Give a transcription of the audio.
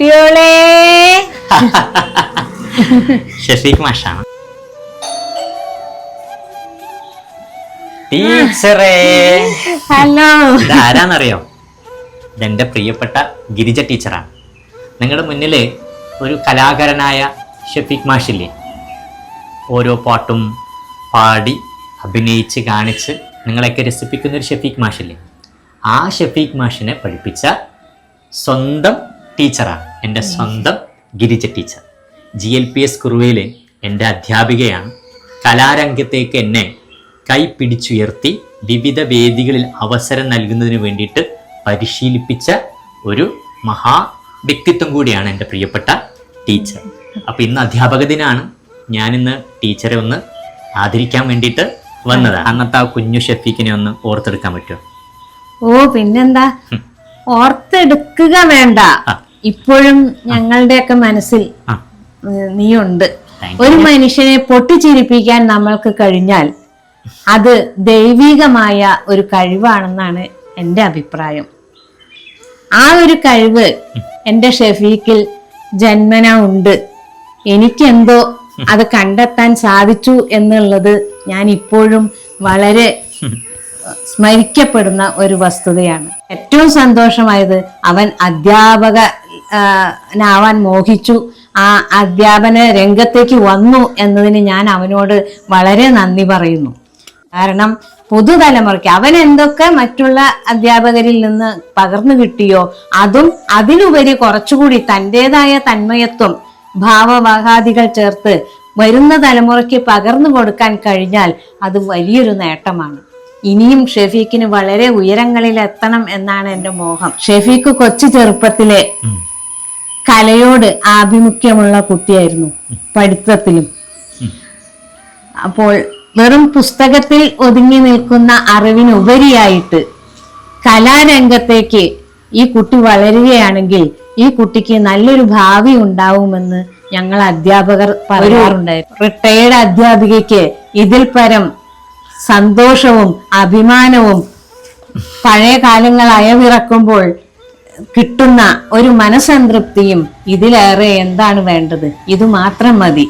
കുട്ടിയോളെ. ഷഫീഖ് മാഷാണ്. ടീച്ചറേ. ഹലോ. ഇതാരാന്നറിയോ? ഇതെന്റെ പ്രിയപ്പെട്ട ഗിരിജ ടീച്ചറാണ്. നിങ്ങളുടെ മുന്നിൽ ഒരു കലാകാരനായ ഷഫീഖ് മാഷില്ലേ? ഓരോ പാട്ടും പാടി അഭിനയിച്ച് കാണിച്ച് നിങ്ങളെയൊക്കെ രസിപ്പിക്കുന്ന ഒരു ഷഫീഖ് മാഷില്ലേ? ആ ഷഫീഖ് മാഷിനെ പഠിപ്പിച്ച സ്വന്തം ടീച്ചറാണ്. എന്റെ സ്വന്തം Girija teacher. G L P S കുറുവയിലെ എന്റെ അധ്യാപികയാണ്. കലാരംഗത്തേക്ക് എന്നെ കൈ പിടിച്ചുയർത്തി വിവിധ വേദികളിൽ അവസരം നൽകുന്നതിന് വേണ്ടിയിട്ട് പരിശീലിപ്പിച്ച ഒരു മഹാ വ്യക്തിത്വം കൂടിയാണ് എന്റെ പ്രിയപ്പെട്ട ടീച്ചർ. അപ്പോൾ ഇന്ന് അധ്യാപക ദിനമാണ് ഞാനിന്ന് ടീച്ചറെ ഒന്ന് ആദരിക്കാൻ വേണ്ടിയിട്ട് വന്നത്. അന്നത്തെ ആ കുഞ്ഞു ഷെഫീഖിനെ ഒന്ന് ഓർത്തെടുക്കാൻ പറ്റുമോ? ഓ പിന്നെന്താ? ഓർത്തെടുക്കുക വേണ്ട. ഇപ്പോഴും ഞങ്ങളുടെയൊക്കെ മനസ്സിൽ നീയുണ്ട്. ഒരു മനുഷ്യനെ പൊട്ടിച്ചിരിപ്പിക്കാൻ നമ്മൾക്ക് കഴിഞ്ഞാൽ അത് ദൈവികമായ ഒരു കഴിവാണെന്നാണ് എന്റെ അഭിപ്രായം. ആ ഒരു കഴിവ് എന്റെ ഷെഫീക്കിൽ ജന്മന ഉണ്ട് എനിക്കെന്തോ അത് കണ്ടെത്താൻ സാധിച്ചു എന്നുള്ളത് ഞാൻ ഇപ്പോഴും വളരെ സ്മരിക്കപ്പെടുന്ന ഒരു വസ്തുതയാണ്. ഏറ്റവും സന്തോഷമായത് അവൻ അധ്യാപകനാവാൻ മോഹിച്ചു. ആ അധ്യാപന രംഗത്തേക്ക് വന്നു എന്നതിന് ഞാൻ അവനോട് വളരെ നന്ദി പറയുന്നു. കാരണം പുതുതലമുറയ്ക്ക് അവൻ എന്തൊക്കെ മറ്റുള്ള അധ്യാപകരിൽ നിന്ന് പകർന്നു കിട്ടിയോ അതും അതിലുപരി കുറച്ചുകൂടി തന്റെതായ തന്മയത്വം ഭാവവാഹാദികൾ ചേർത്ത് വരുന്ന തലമുറയ്ക്ക് പകർന്നു കൊടുക്കാൻ കഴിഞ്ഞാൽ അത് വലിയൊരു നേട്ടമാണ്. ഇനിയും ഷെഫീഖിന് വളരെ ഉയരങ്ങളിൽ എത്തണം എന്നാണ് എന്റെ മോഹം. ഷെഫീഖ് കൊച്ചു ചെറുപ്പത്തിലെ. കലയോട് ആഭിമുഖ്യമുള്ള കുട്ടിയായിരുന്നു പഠിത്തത്തിലും. അപ്പോൾ വെറും പുസ്തകത്തിൽ ഒതുങ്ങി നിൽക്കുന്ന അറിവിനുപരിയായിട്ട് കലാരംഗത്തേക്ക് ഈ കുട്ടി വളരുകയാണെങ്കിൽ ഈ കുട്ടിക്ക് നല്ലൊരു ഭാവി ഉണ്ടാവുമെന്ന് ഞങ്ങൾ അധ്യാപകർ പറയാറുണ്ടായിരുന്നു. റിട്ടയേർഡ് അധ്യാപികയ്ക്ക് ഇതിൽ പരം സന്തോഷവും അഭിമാനവും പഴയ കാലങ്ങൾ അയവിറക്കുമ്പോൾ കിട്ടുന്ന ഒരു മനസംതൃപ്തിയും ഇതിലേറെ എന്താണ് വേണ്ടത്? ഇത് മാത്രം മതി.